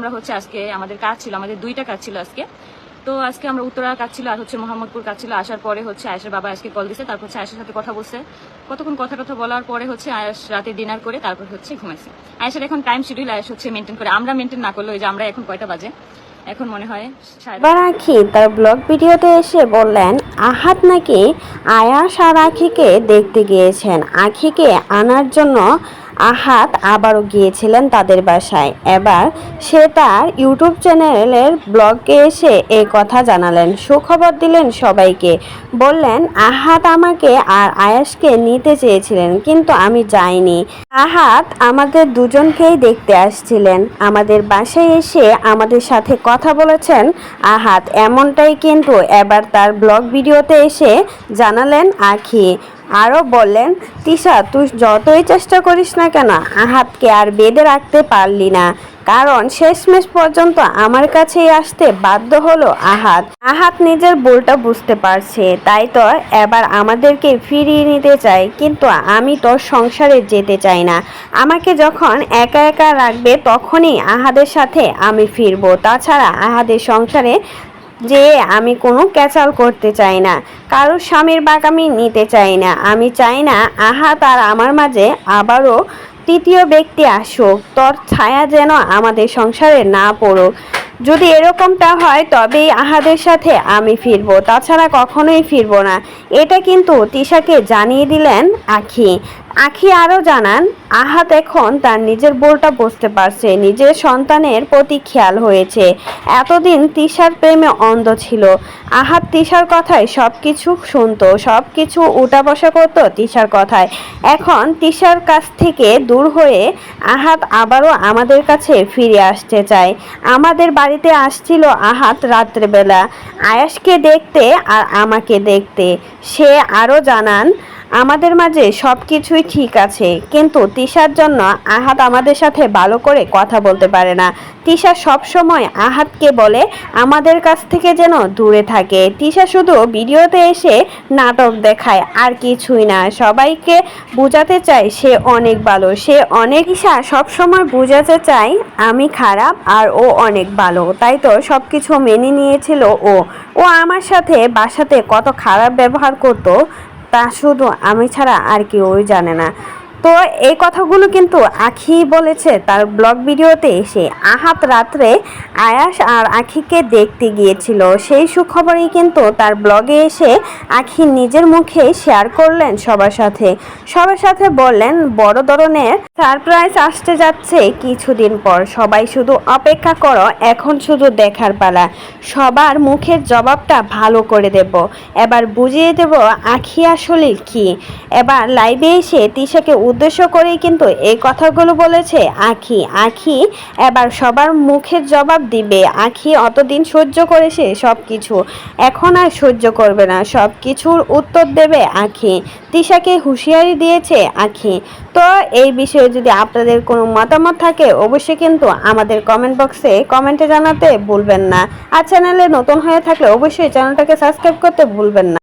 আমরা হচ্ছে আজকে আমাদের কাজ ছিল, আমাদের দুইটা কাজ ছিল আজকে। তো আজকে আমরা উত্তরা কাজ ছিল আর হচ্ছে মোহাম্মদপুর কাজ ছিল। আসার পরে হচ্ছে আয়েশের বাবা আজকে কল দিছে, তারপর হচ্ছে আয়েশের সাথে কথা বলছে। কতক্ষণ কথা কথা বলার পরে হচ্ছে আয়েশ রাতে ডিনার করে তারপর হচ্ছে ঘুমাইছে। আয়েশের এখন টাইম শিডিউল আয়েশ হচ্ছে মেনটেন করে। আমরা মেনটেন না করলে ওই যে আমরা এখন কয়টা বাজে? এখন মনে হয় তার ব্লগ ভিডিওতে এসে বললেন আহাত নাকি আয়াস আর আখিকে দেখতে গিয়েছেন। আখিকে আনার জন্য আহাত আবারও গিয়েছিলেন তাদের বাসায়। এবার সে তার ইউটিউব চ্যানেলের ব্লগে এসে এই কথা জানালেন। সুখবর দিলেন সবাইকে। বললেন, আহাত আমাকে আর আয়াসকে নিতে চেয়েছিলেন, কিন্তু আমি যাইনি। আহাত আমাদের দুজনকেই দেখতে আসছিলেন। আমাদের বাসায় এসে আমাদের সাথে কথা বলেছেন আহাত। এমনটাই কিন্তু এবার তার ব্লগ ভিডিওতে এসে জানালেন আখি। আরও বললেন, তিশা, তুই যতই চেষ্টা করিস না কেন, আহাতকে আর বেঁধে রাখতে পারলি না। কারণ শেষমেশ পর্যন্ত আমার কাছেই আসতে বাধ্য হলো আহাত। আহাত নিজের ভুলটা বুঝতে পারছে। তাই তো এবার আমাদেরকে ফিরিয়ে নিতে চাই কিন্তু আমি তো সংসারে যেতে চাই না। আমাকে যখন একা একা রাখবে, তখনই আহাদের সাথে আমি ফিরবো। তাছাড়া আহাদের সংসারে যে আমি কোনো ক্যাচাল করতে চাই না কারও স্বামীর বাক আমি নিতে চাই না। আমি চাই না আহা তার আমার মাঝে আবারও তৃতীয় ব্যক্তি আসুক, তোর ছায়া যেন আমাদের সংসারে না পড়ুক। যদি এরকমটা হয় তবেই আহাদের সাথে আমি ফিরবো, তাছাড়া কখনোই ফিরবো না। এটা কিন্তু তিশাকে জানিয়ে দিলেন আখি। আখি আরও জানান, আহাত এখন তার নিজের বোলটা বুঝতে পারছে, নিজের সন্তানের প্রতি খেয়াল হয়েছে। এতদিন তিশার প্রেমে অন্ধ ছিল। আহাত তিশার কথায় সব কিছু শুনতো, সব কিছু উঠা বসা করতো তিশার কথায়। এখন তিশার কাছ থেকে দূর হয়ে আহাত আবারও আমাদের কাছে ফিরে আসতে চায়। আমাদের বাড়িতে আসছিল আহাত রাত্রেবেলা। আয়াসকে দেখতে আর আমাকে দেখতে। সে আরও জানান আমাদের মাঝে সব কিছুই ঠিক আছে, কিন্তু তিশার জন্য আহাত আমাদের সাথে ভালো করে কথা বলতে পারে না। তিশা সব সময় আহাতকে বলে আমাদের কাছ থেকে যেন দূরে থাকে। তিশা শুধু ভিডিওতে এসে নাটক দেখায়, আর কিছুই না। সবাইকে বোঝাতে চায় সে অনেক ভালো। সে অনেক তিশা সব সময় বোঝাতে চায় আমি খারাপ আর ও অনেক ভালো। তাই তো সব কিছু মেনে নিয়েছিল ও। ও আমার সাথে বাসাতে কত খারাপ ব্যবহার করতো তা শুধু আমি ছাড়া আর কেউই জানে না। তো এই কথাগুলো কিন্তু আখি বলেছে। তার ব্লগ ভিডিওতে এসে আহাত রাত্রে আয়াস আর আখিকে দেখতে গিয়েছিল। সেই সুখবরই কিন্তু তার ব্লগে এসে আখি নিজের মুখে শেয়ার করলেন সবার সাথে। সবার সাথে বললেন, বড় ধরনের সারপ্রাইজ আসতে যাচ্ছে কিছুদিন পর। সবাই শুধু অপেক্ষা করো, এখন শুধু দেখার পালা। সবার মুখের জবাবটা ভালো করে দেব। এবার বুঝিয়ে দেব আখি আসলে কি। এবার লাইভে এসে তিশাকে উদ্দেশ্য করেই কিন্তু এই কথাগুলো বলেছে আখি। আখি এবার সবার মুখের জবাব দিবে। আখি অতদিন সহ্য করেছে সব কিছু এখন আর সহ্য করবে না সব কিছুর উত্তর দেবে আখি। তিশাকে হুঁশিয়ারি দিয়েছে আখি। তো এই বিষয়ে যদি আপনাদের কোনো মতামত থাকে, অবশ্যই কিন্তু আমাদের কমেন্ট বক্সে কমেন্টে জানাতে ভুলবেন না। আর চ্যানেলে নতুন হয়ে থাকলে অবশ্যই চ্যানেলটাকে সাবস্ক্রাইব করতে ভুলবেন না।